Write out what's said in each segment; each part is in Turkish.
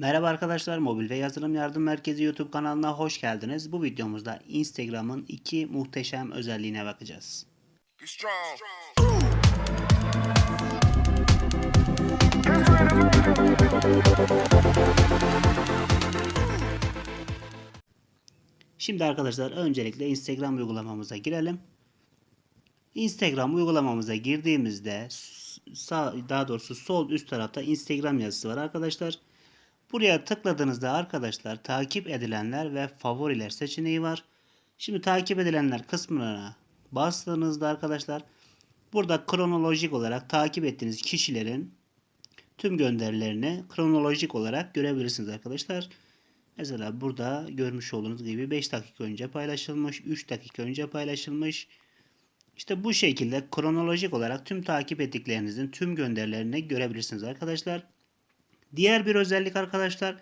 Merhaba arkadaşlar, Mobil ve Yazılım Yardım Merkezi YouTube kanalına hoş geldiniz. Bu videomuzda Instagram'ın iki muhteşem özelliğine bakacağız. Şimdi arkadaşlar öncelikle Instagram uygulamamıza girelim. Instagram uygulamamıza girdiğimizde sağ, daha doğrusu sol üst tarafta Instagram yazısı var arkadaşlar. Buraya tıkladığınızda arkadaşlar takip edilenler ve favoriler seçeneği var. Şimdi takip edilenler kısmına bastığınızda arkadaşlar burada kronolojik olarak takip ettiğiniz kişilerin tüm gönderilerini kronolojik olarak görebilirsiniz arkadaşlar. Mesela burada görmüş olduğunuz gibi 5 dakika önce paylaşılmış, 3 dakika önce paylaşılmış. İşte bu şekilde kronolojik olarak tüm takip ettiklerinizin tüm gönderilerini görebilirsiniz arkadaşlar. Diğer bir özellik arkadaşlar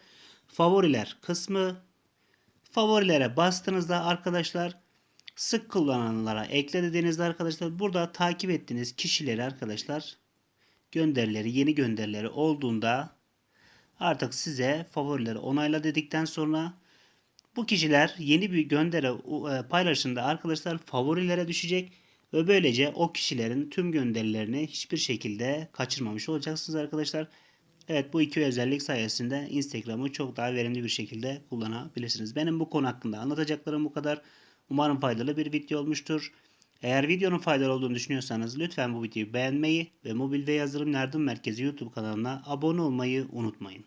favoriler kısmı. Favorilere bastığınızda arkadaşlar sık kullananlara ekle dediğinizde arkadaşlar burada takip ettiğiniz kişileri arkadaşlar gönderileri yeni gönderileri olduğunda artık size favorileri onayla dedikten sonra bu kişiler yeni bir gönderi e, paylaşımında arkadaşlar favorilere düşecek ve böylece o kişilerin tüm gönderilerini hiçbir şekilde kaçırmamış olacaksınız arkadaşlar. Evet bu iki özellik sayesinde Instagram'ı çok daha verimli bir şekilde kullanabilirsiniz. Benim bu konu hakkında anlatacaklarım bu kadar. Umarım faydalı bir video olmuştur. Eğer videonun faydalı olduğunu düşünüyorsanız lütfen bu videoyu beğenmeyi ve Mobil ve Yazılım Yardım Merkezi YouTube kanalına abone olmayı unutmayın.